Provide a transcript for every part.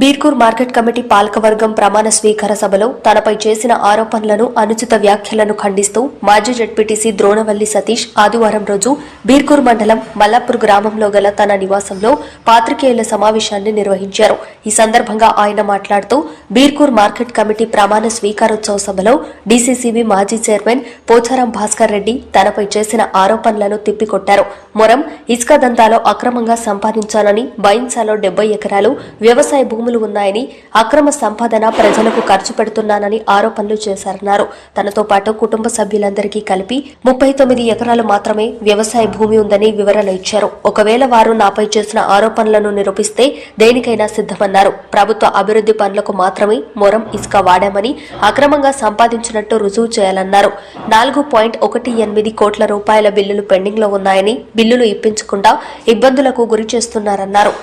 Birkur market committee పాలకవర్గం ప్రమాణ స్వీకార సభలో తనపై చేసిన ఆరోపణలను అనుచిత వ్యాఖ్యలను ఖండిస్తూ మాజీ జడ్పీటీసీ ద్రోణవల్లి సతీష్ ఆదివారం రోజు బీర్కూర్ మండలం మల్లాపూర్ గ్రామంలో గల తన నివాసంలో పాత్రికేయుల సమావేశాన్ని నిర్వహించారు. ఈ సందర్భంగా ఆయన మాట్లాడుతూ బీర్కూర్ మార్కెట్ కమిటీ ప్రమాణ స్వీకారోత్సవ సభలో డీసీసీబీ మాజీ చైర్మన్ పోచారం భాస్కర్ రెడ్డి తనపై చేసిన ఆరోపణలను తిప్పికొట్టారు. మొరం ఇసుక దంతాలో అక్రమంగా సంపాదించానని బైన్సాలో డెబ్బై ఎకరాలు వ్యవసాయ భూమి భూములు ఉన్నాయని అక్రమ సంపాదన ప్రజలకు ఖర్చు పెడుతున్నానని ఆరోపణలు చేశారన్నారు. తనతో పాటు కుటుంబ సభ్యులందరికీ కలిపి ముప్పై తొమ్మిది ఎకరాలు మాత్రమే వ్యవసాయ భూమి ఉందని వివరణ ఇచ్చారు. ఒకవేళ వారు నాపై చేసిన ఆరోపణలను నిరూపిస్తే దేనికైనా సిద్ధమన్నారు. ప్రభుత్వ అభివృద్ధి పనులకు మాత్రమే మొరం ఇసుక వాడామని అక్రమంగా సంపాదించినట్టు రుజువు చేయాలన్నారు. నాలుగు పాయింట్ ఒకటి ఎనిమిది కోట్ల రూపాయల బిల్లులు పెండింగ్లో ఉన్నాయని బిల్లులు ఇప్పించకుండా ఇబ్బందులకు గురి చేస్తున్నారన్నారు.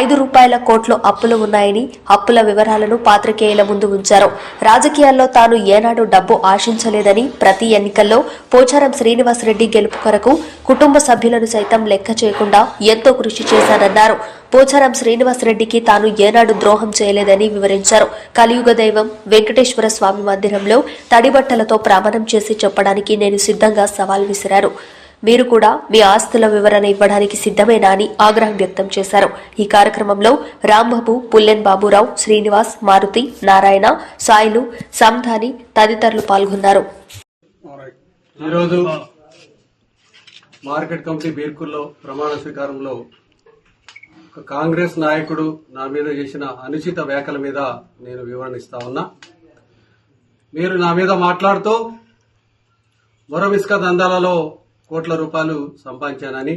ఐదు రూపాయల కోట్లు అప్పులు ఉన్నాయని అప్పుల వివరాలను పాత్రికేయుల ముందు ఉంచారు. రాజకీయాల్లో తాను ఏనాడు డబ్బు ఆశించలేదని ప్రతి ఎన్నికల్లో పోచారం శ్రీనివాసరెడ్డి గెలుపు కొరకు కుటుంబ సభ్యులను సైతం లెక్క చేయకుండా ఎంతో కృషి చేశానన్నారు. పోచారం శ్రీనివాసరెడ్డికి తాను ఏనాడు ద్రోహం చేయలేదని వివరించారు. కలియుగ దైవం వెంకటేశ్వర స్వామి మందిరంలో తడిబట్టలతో ప్రమాణం చేసి చెప్పడానికి నేను సిద్ధంగా సవాల్ విసిరారు మీరు కూడా మీ ఆస్తుల వివరణ ఇవ్వడానికి సిద్ధమేనా అని ఆగ్రహం వ్యక్తం చేశారు. ఈ కార్యక్రమంలో రాంబాబు పుల్లెన్ బాబురావు శ్రీనివాస్ మారుతి నారాయణ సాయిలు సంధాని తదితరులు పాల్గొన్నారు. ఈరోజు మార్కెట్ కమిటీ బీర్కూర్లో ప్రమాణ స్వీకారంలో ఒక కాంగ్రెస్ నాయకుడు నా మీద చేసిన అనుచిత వ్యాఖ్యల మీద నేను వివరణ ఇస్తా ఉన్నా. మీరు నా మీద మాట్లాడుతూ మొరం ఇసుక దందాలలో కోట్ల రూపాయలు సంపాదించానని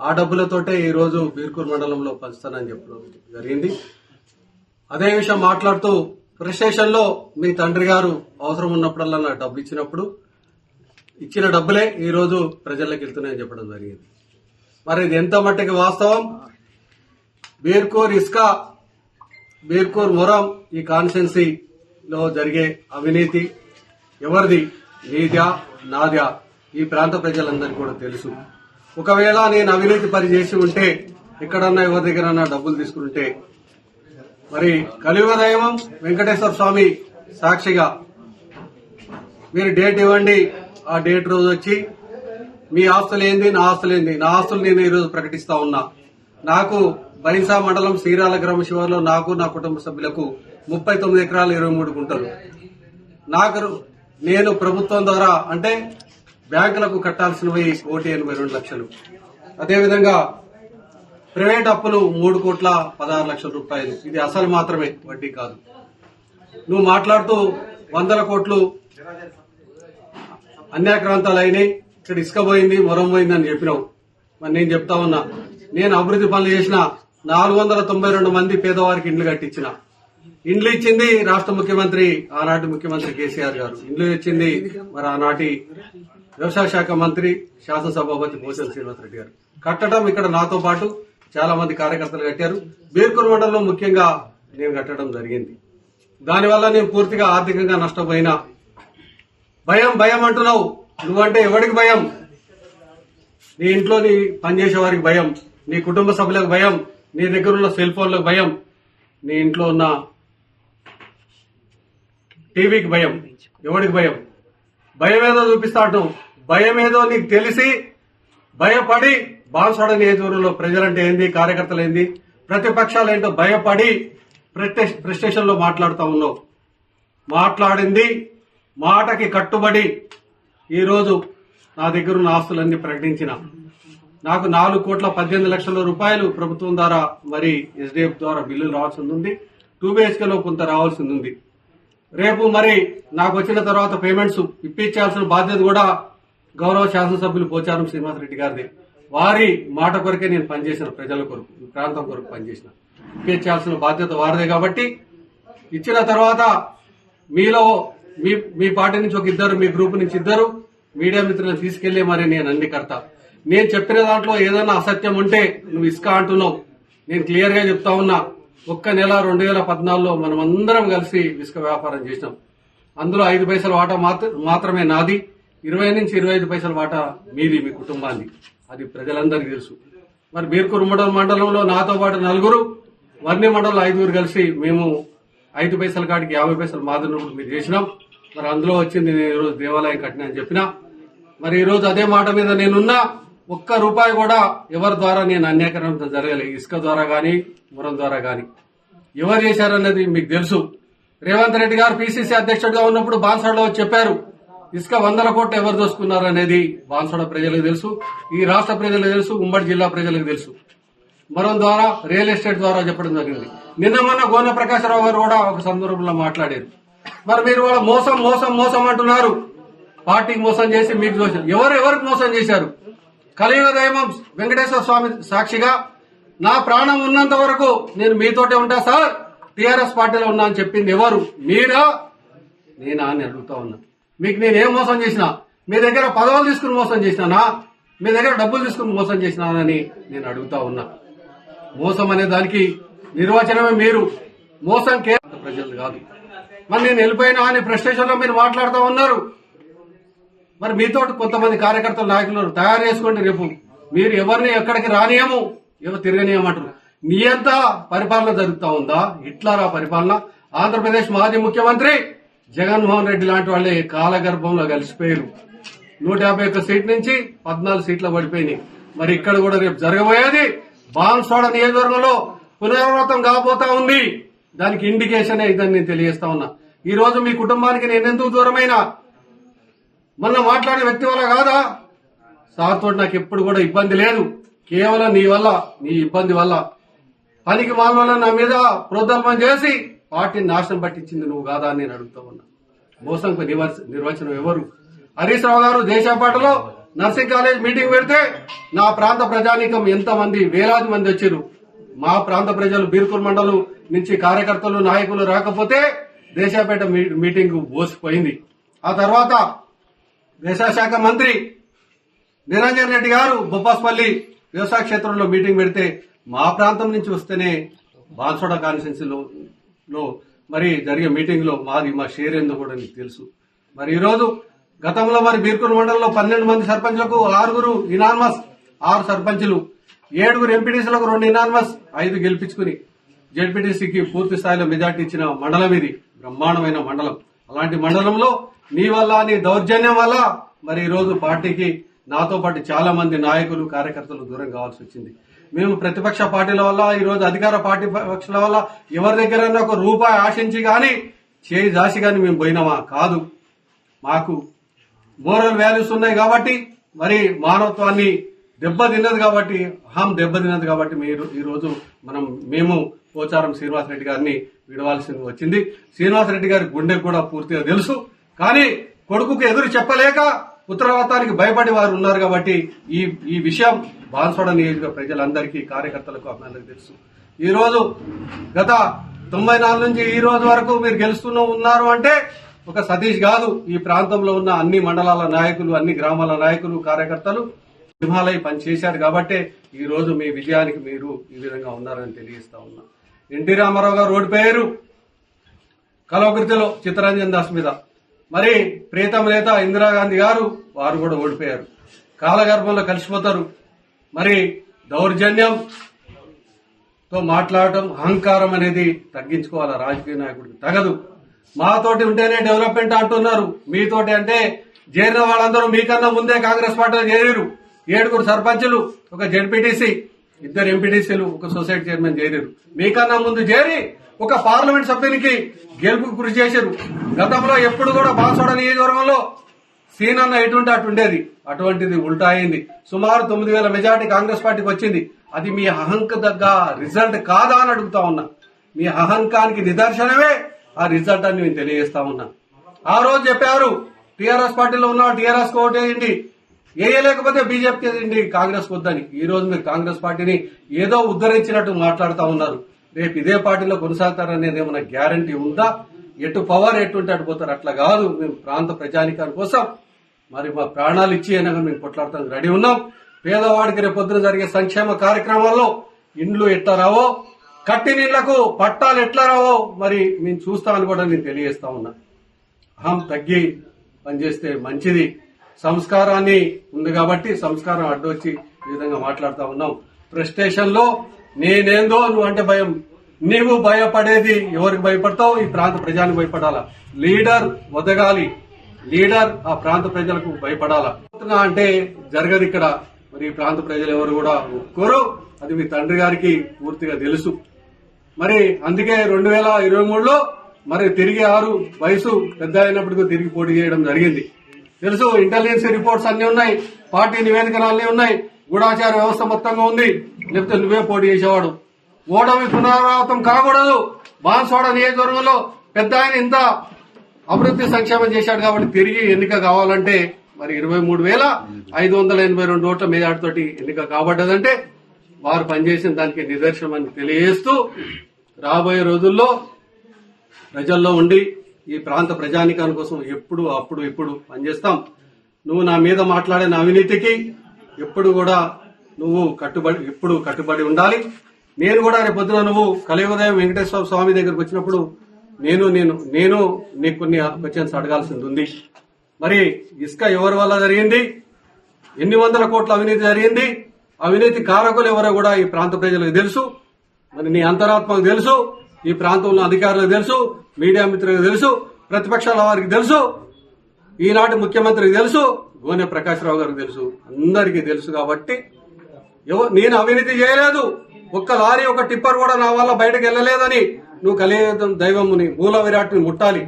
ఆ డబ్బులతోటే ఈరోజు బీర్కూర్ మండలంలో పంచుతానని చెప్పడం జరిగింది. అదే విషయం మాట్లాడుతూ స్టేషన్లో మీ తండ్రి గారు అవసరం ఉన్నప్పుడల్లా నాకు డబ్బు ఇచ్చినప్పుడు ఇచ్చిన డబ్బులే ఈ రోజు వెళ్తున్నాయని చెప్పడం జరిగింది. మరి ఇది ఎంత మట్టికి వాస్తవం? బీర్కూర్ ఇస్కా బీర్కూర్ మొరం ఈ కాన్స్టెన్సీలో జరిగే అవినీతి ఎవరిది? నీద్యా నాద్యా? ఈ ప్రాంత ప్రజలందరికీ కూడా తెలుసు. ఒకవేళ నేను అవినీతి పని చేసి ఉంటే ఎక్కడన్నా ఎవరి దగ్గరన్నా డబ్బులు తీసుకుంటే మరి కలియుగ దైవం వెంకటేశ్వర స్వామి సాక్షిగా మీరు డేట్ ఇవ్వండి. ఆ డేట్ రోజు వచ్చి మీ ఆస్తులు ఏంది నా ఆస్తులు ఏంది నా ఆస్తులు నేను ఈరోజు ప్రకటిస్తా ఉన్నా. నాకు బైన్సా మండలం శ్రీరాల గ్రామ శివార్లో నాకు నా కుటుంబ సభ్యులకు ముప్పై తొమ్మిది ఎకరాలు ఇరవై మూడు గుంటలు. నాకు నేను ప్రభుత్వం ద్వారా అంటే బ్యాంకులకు కట్టాల్సినవి కోటి ఎనభై రెండు లక్షలు. అదేవిధంగా ప్రైవేట్ అప్పులు మూడు కోట్ల పదహారు లక్షల రూపాయలు. ఇది అసలు మాత్రమే వడ్డీ కాదు. నువ్వు మాట్లాడుతూ వందల కోట్లు అన్యాక్రాంతాలు అయినాయి. ఇక్కడ ఇసుక పోయింది మొరం పోయింది అని చెప్పినావు. మరి నేను చెప్తా ఉన్నా నేను అభివృద్ధి పనులు చేసిన నాలుగు వందల తొంభై రెండు మంది పేదవారికి ఇండ్లు కట్టించిన. ఇండ్లు ఇచ్చింది రాష్ట్ర ముఖ్యమంత్రి ఆనాటి ముఖ్యమంత్రి కేసీఆర్ గారు. ఇండ్లు ఇచ్చింది మరి ఆనాటి వ్యవసాయ శాఖ మంత్రి శాసనసభాపతి పోసెల శ్రీనివాసరెడ్డి గారు. కట్టడం ఇక్కడ నాతో పాటు చాలా మంది కార్యకర్తలు కట్టారు. బీర్కూర్ మండలంలో ముఖ్యంగా నేను కట్టడం జరిగింది. దానివల్ల నేను పూర్తిగా ఆర్థికంగా నష్టపోయినా. భయం భయం అంటున్నావు. నువ్వంటే ఎవరికి భయం? నీ ఇంట్లో నీ పనిచేసే వారికి భయం. నీ కుటుంబ సభ్యులకు భయం. నీ దగ్గర ఉన్న సెల్ ఫోన్లకు భయం. నీ ఇంట్లో ఉన్న టీవీకి భయం. ఎవరికి భయం? భయం ఏదో చూపిస్తాడు భయం ఏదో నీకు తెలిసి భయపడి బాన్సోడ నియోజకవర్గంలో ప్రజలంటే ఏంది కార్యకర్తలు ఏంది? ప్రతిపక్షాలు ఏంటో భయపడి ప్రెస్టేషన్ మాట్లాడుతూ ఉన్నావు. మాట్లాడింది మాటకి కట్టుబడి ఈరోజు నా దగ్గర ఉన్న ఆస్తులన్నీ ప్రకటించిన. నాకు నాలుగు కోట్ల పద్దెనిమిది లక్షల రూపాయలు ప్రభుత్వం ద్వారా మరి ఎస్డిఎఫ్ ద్వారా బిల్లులు రావాల్సి ఉంది టూ బిహెచ్కేలో కొంత రావాల్సి ఉంది రేపు మరి నాకు వచ్చిన తర్వాత పేమెంట్స్ ఇప్పించాల్సిన బాధ్యత కూడా గౌరవ శాసనసభ్యులు పోచారం శ్రీనివాసరెడ్డి గారిది. వారి మాట కొరకే నేను పనిచేసిన ప్రజల కొరకు ప్రాంతం కొరకు పనిచేసిన. ఇప్పించాల్సిన బాధ్యత వారిదే కాబట్టి ఇచ్చిన తర్వాత మీలో మీ మీ పార్టీ నుంచి ఒక ఇద్దరు మీ గ్రూప్ నుంచి ఇద్దరు మీడియా మిత్రులను తీసుకెళ్ళి మరి నేను అన్ని కడతా నేను చెప్పిన దాంట్లో ఏదైనా అసత్యం ఉంటే నువ్వు ఇసుక అంటున్నావు. నేను క్లియర్గా చెప్తా ఉన్నా ఒక్క నెల రెండు వేల పద్నాలుగులో మనం అందరం కలిసి ఇసుక వ్యాపారం చేసినాం. అందులో ఐదు పైసల వాటా మాత్రమే నాది. ఇరవై నుంచి ఇరవై ఐదు పైసల వాటా మీది మీ కుటుంబాన్ని అది ప్రజలందరికీ తెలుసు. మరి బీర్కూరు మండల మండలంలో నాతో పాటు నలుగురు వర్ణి మండలం ఐదుగురు కలిసి మేము ఐదు పైసల కాడికి యాభై పైసలు మాదిరినప్పుడు మీరు చేసినాం. మరి అందులో వచ్చింది నేను ఈరోజు దేవాలయం కట్టినా అని చెప్పినా. మరి ఈరోజు అదే మాట మీద నేనున్నా ఒక్క రూపాయి కూడా ఎవరి ద్వారా నేను అన్యాకరణ జరగలేదు ఇసుక ద్వారా కానీ మురం ద్వారా కానీ ఎవరు చేశారన్నది మీకు తెలుసు. రేవంత్ రెడ్డి గారు పిసిసి అధ్యక్షుడిగా ఉన్నప్పుడు బాన్సాడలో చెప్పారు. ఇసుక వందల కోట్లు ఎవరు దోసుకున్నారు అనేది బాన్సోడ ప్రజలకు తెలుసు ఈ రాష్ట్ర ప్రజలకు తెలుసు ఉమ్మడి జిల్లా ప్రజలకు తెలుసు. మరం ద్వారా రియల్ ఎస్టేట్ ద్వారా చెప్పడం జరిగింది. నిన్న మొన్న గోన ప్రకాశరావు గారు కూడా ఒక సందర్భంలో మాట్లాడారు. మరి మీరు కూడా మోసం మోసం మోసం అంటున్నారు. పార్టీకి మోసం చేసి మీకు దోషం. ఎవరు ఎవరికి మోసం చేశారు? కలియుగ దైవం వెంకటేశ్వర స్వామి సాక్షిగా నా ప్రాణం ఉన్నంత వరకు నేను మీతోటే ఉంటా సార్ టీఆర్ఎస్ పార్టీలో ఉన్నా అని చెప్పింది ఎవరు? మీరా? నేనా అని అడుగుతా ఉన్నా. మీకు నేను ఏం మోసం చేసినా మీ దగ్గర పదవులు తీసుకుని మోసం చేసినానా మీ దగ్గర డబ్బులు తీసుకుని మోసం చేసినానని నేను అడుగుతా ఉన్నా. మోసం అనే దానికి నిర్వచనమే మీరు. మోసం కేవలం ప్రజలు కాదు. మరి నేను వెళ్ళిపోయినా అని ఫ్రస్ట్రేషన్లో మీరు మాట్లాడుతూ ఉన్నారు. మరి మీతో కొంతమంది కార్యకర్తలు నాయకులు తయారు చేసుకోండి రేపు. మీరు ఎవరిని ఎక్కడికి రానియము ఎవరు తిరగనియమంటారు నీ అంతా పరిపాలన జరుగుతా ఉందా? ఇట్లారా పరిపాలన? ఆంధ్రప్రదేశ్ మాజీ ముఖ్యమంత్రి జగన్మోహన్ రెడ్డి లాంటి వాళ్ళే కాలగర్భంలో కలిసిపోయారు. నూట యాభై ఒక్క సీట్ నుంచి పద్నాలుగు సీట్లు పడిపోయినాయి. మరి ఇక్కడ కూడా రేపు జరగబోయేది బాన్సోడ నియోజకవర్గంలో పునరావృతం కాబోతా ఉంది. దానికి ఇండికేషన్ ఇదని నేను తెలియజేస్తా ఉన్నా. ఈ రోజు మీ కుటుంబానికి నేను ఎందుకు దూరమైనా? మొన్న మాట్లాడే వ్యక్తి వల్ల కాదా? సార్ తోటి నాకు ఎప్పుడు కూడా ఇబ్బంది లేదు. కేవలం నీ వల్ల నీ ఇబ్బంది వల్ల. పనికి మాల నా మీద ప్రోద్బలం చేసి పార్టీని నాశనం పట్టించింది నువ్వు కాదా అని నేను అడుగుతా ఉన్నా. మోసంకు నిర్వచనం ఎవరు? హరీష్ రావు గారు దేశాపాటలో నర్సింగ్ కాలేజ్ మీటింగ్ పెడితే నా ప్రాంత ప్రజానీకం ఎంతమంది వేలాది మంది వచ్చారు. మా ప్రాంత ప్రజలు బీర్పూర్ మండలం నుంచి కార్యకర్తలు నాయకులు రాకపోతే దేశాపేట మీ- మీటింగ్ బోసిపోయింది ఆ తర్వాత వ్యవసాయ శాఖ మంత్రి నిరంజన్ రెడ్డి గారు బొప్పాస్పల్లి వ్యవసాయ క్షేత్రంలో మీటింగ్ పెడితే మా ప్రాంతం నుంచి వస్తేనే బాన్సోడ కాన్స్టిట్యున్సీలో లో మరి జరిగే మీటింగ్లో మాది మా షేర్ ఏందో కూడా నీకు తెలుసు. మరి ఈరోజు గతంలో మరి బీర్కూర్ మండలంలో పన్నెండు మంది సర్పంచ్లకు ఆరుగురు ఇనాన్మస్ ఆరు సర్పంచులు ఏడుగురు ఎంపీటీసీలకు రెండు ఇనాన్మస్ ఐదు గెలిపించుకుని జెడ్పీటీసీకి పూర్తి స్థాయిలో మెజార్టీ ఇచ్చిన మండలం ఇది. బ్రహ్మాండమైన మండలం. అలాంటి మండలంలో నీ వల్ల నీ దౌర్జన్యం వల్ల మరి ఈరోజు పార్టీకి నాతో పాటు చాలా మంది నాయకులు కార్యకర్తలు దూరం కావాల్సి వచ్చింది. మేము ప్రతిపక్ష పార్టీల వల్ల ఈరోజు అధికార పార్టీ పక్షుల వల్ల ఎవరి దగ్గర ఒక రూపాయి ఆశించి కానీ చేయి దాసి కానీ మేము పోయినామా? కాదు. మాకు మోరల్ వాల్యూస్ ఉన్నాయి కాబట్టి మరి మానవత్వాన్ని దెబ్బతిన్నది కాబట్టి అహం దెబ్బతిన్నది కాబట్టి మీరు ఈరోజు మనం మేము పోచారం శ్రీనివాస్ రెడ్డి గారిని విడవాల్సి వచ్చింది. శ్రీనివాస్ రెడ్డి గారి గుండెకు కూడా పూర్తిగా తెలుసు. కానీ కొడుకుకు ఎదురు చెప్పలేక ఉత్తరావతానికి భయపడి వారు ఉన్నారు కాబట్టి ఈ ఈ విషయం బాన్సోడ నియోజక ప్రజలందరికీ కార్యకర్తలకు అభినందనకు తెలుసు. ఈరోజు గత తొంభై నాలుగు నుంచి ఈ రోజు వరకు మీరు గెలుస్తూనే ఉన్నారు అంటే ఒక సతీష్ కాదు. ఈ ప్రాంతంలో ఉన్న అన్ని మండలాల నాయకులు అన్ని గ్రామాల నాయకులు కార్యకర్తలు సింహాలయ పనిచేశారు కాబట్టే ఈ రోజు మీ విజయానికి మీరు ఈ విధంగా ఉన్నారని తెలియజేస్తా ఉన్నా. ఎన్టీ రామారావు గారు ఓడిపోయారు కలవకృతిలో చిత్తరంజన్ దాస్ మీద. మరి ప్రీతం నేత ఇందిరాగాంధీ గారు వారు కూడా ఓడిపోయారు. కాలగర్భంలో కలిసిపోతారు. మరి దౌర్జన్యం తో మాట్లాడటం అహంకారం అనేది తగ్గించుకోవాలి రాజకీయ నాయకుడికి? తగదు. మాతోటి ఉంటేనే డెవలప్మెంట్ అంటున్నారు. మీతోటి అంటే చేరిన వాళ్ళందరూ మీకన్నా ముందే కాంగ్రెస్ పార్టీలో చేరారు ఏడుగురు సర్పంచులు ఒక జెడ్పీటీసీ ఇద్దరు ఎంపీటీసీలు ఒక సొసైటీ చైర్మన్ చేరారు మీకన్నా ముందు చేరి ఒక పార్లమెంట్ సభ్యునికి గెలుపు కృషి చేశారు. గతంలో ఎప్పుడు కూడా బాన్సోడ నియోజకవర్గంలో సీన్ అన్న ఎటుంటే అటు ఉండేది. అటువంటిది ఉల్టా అయింది. సుమారు తొమ్మిది వేల మెజార్టీ కాంగ్రెస్ పార్టీకి వచ్చింది. అది మీ అహంక దగ్గ రిజల్ట్ కాదా అని అడుగుతా ఉన్నా. మీ అహంకానికి నిదర్శనమే ఆ రిజల్ట్ అని నేను తెలియజేస్తా ఉన్నా. ఆ రోజు చెప్పారు టీఆర్ఎస్ పార్టీలో ఉన్న టీఆర్ఎస్ ఓటేయండి. వేయలేకపోతే బీజేపీకి వేయండి కాంగ్రెస్ వద్దని. ఈ రోజు మీరు కాంగ్రెస్ పార్టీని ఏదో ఉద్ధరించినట్టు మాట్లాడుతూ ఉన్నారు. రేపు ఇదే పార్టీలో కొనసాగుతారనేది ఏమైనా గ్యారంటీ ఉందా? ఎటు పవర్ ఎటుంటే అడిపోతారు పోతారు? అట్లా కాదు. మేము ప్రాంత ప్రజానికాని కోసం మరి మా ప్రాణాలు ఇచ్చి అయినా మేము కొట్లాడటానికి రెడీ ఉన్నాం. పేదవాడికి రేపొద్దున జరిగే సంక్షేమ కార్యక్రమాల్లో ఇండ్లు ఎట్లా రావో కట్టి నీళ్ళకు పట్టాలు ఎట్లా రావో మరి మేము చూస్తామని కూడా నేను తెలియజేస్తా ఉన్నా. అహం తగ్గి పనిచేస్తే మంచిది. సంస్కారాన్ని ఉంది కాబట్టి సంస్కారం అడ్డొచ్చి ఈ విధంగా మాట్లాడుతూ ఉన్నాం. ప్రెస్టేషన్లో నేనేందో నువ్వు అంటే భయం. నీవు భయపడేది ఎవరికి భయపడతావు? ఈ ప్రాంత ప్రజానికి భయపడాలా? లీడర్ వదగాలి లీడర్ ఆ ప్రాంత ప్రజలకు భయపడాలా? అంటే జరగదు ఇక్కడ. మరి ఈ ప్రాంత ప్రజలు ఎవరు కూడా ఒప్పుకోరు. అది మీ తండ్రి గారికి పూర్తిగా తెలుసు. మరి అందుకే రెండు వేల ఇరవై మూడులో మరి తిరిగి ఆరు వయసు పెద్ద అయినప్పటికీ తిరిగి పోటీ చేయడం జరిగింది. తెలుసు ఇంటెలిజెన్స్ రిపోర్ట్స్ అన్ని ఉన్నాయి. పార్టీ నివేదికలు అన్ని ఉన్నాయి. గూఢాచార వ్యవస్థ మొత్తంగా ఉంది. లేకపోతే నువ్వే పోటీ చేసేవాడు. ఓటమి పునరావృతం కాకూడదు. బాన్సోడ నియోజకవర్గంలో పెద్ద ఆయన ఇంత అభివృద్ధి సంక్షేమం చేశాడు కాబట్టి తిరిగి ఎన్నిక కావాలంటే మరి ఇరవై మూడు వేల ఐదు వందల ఎనభై రెండు ఓట్ల మేజార్టీతోటి ఎన్నిక కాబడ్డదంటే వారు పనిచేసిన దానికి నిదర్శనం అని తెలియజేస్తూ రాబోయే రోజుల్లో ప్రజల్లో ఉండి ఈ ప్రాంత ప్రజానికాని కోసం ఎప్పుడు అప్పుడు ఇప్పుడు పనిచేస్తాం. నువ్వు నా మీద మాట్లాడిన అవినీతికి ఎప్పుడు కూడా నువ్వు కట్టుబడి ఎప్పుడు కట్టుబడి ఉండాలి. నేను కూడా రేపు పొద్దున నువ్వు కలియుగదయం వెంకటేశ్వర స్వామి దగ్గరకు వచ్చినప్పుడు నేను నేను నేను నీకు కొన్ని క్వశ్చన్స్ అడగాల్సింది ఉంది. మరి ఇసుక ఎవరి వల్ల జరిగింది? ఎన్ని వందల కోట్ల అవినీతి జరిగింది? అవినీతి కారకులు ఎవరో కూడా ఈ ప్రాంత ప్రజలకు తెలుసు. మరి నీ అంతరాత్మకు తెలుసు. ఈ ప్రాంతంలో అధికారులకు తెలుసు. మీడియా మిత్రులకు తెలుసు. ప్రతిపక్షాల వారికి తెలుసు. ఈనాటి ముఖ్యమంత్రికి తెలుసు. గోనె ప్రకాశ్రావు గారికి తెలుసు. అందరికీ తెలుసు కాబట్టి ఎవరు నేను అవినీతి చేయలేదు. ఒక్క లారీ ఒక టిప్పర్ కూడా నా వల్ల బయటకు వెళ్ళలేదని నువ్వు కలియుగం దైవముని మూల విరాట్ని ముట్టాలి.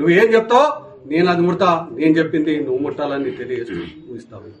నువ్వేం చెప్తావో నేను అది ముడతా. నేను చెప్పింది నువ్వు ముట్టాలని తెలియజేస్తూ ముగిస్తావు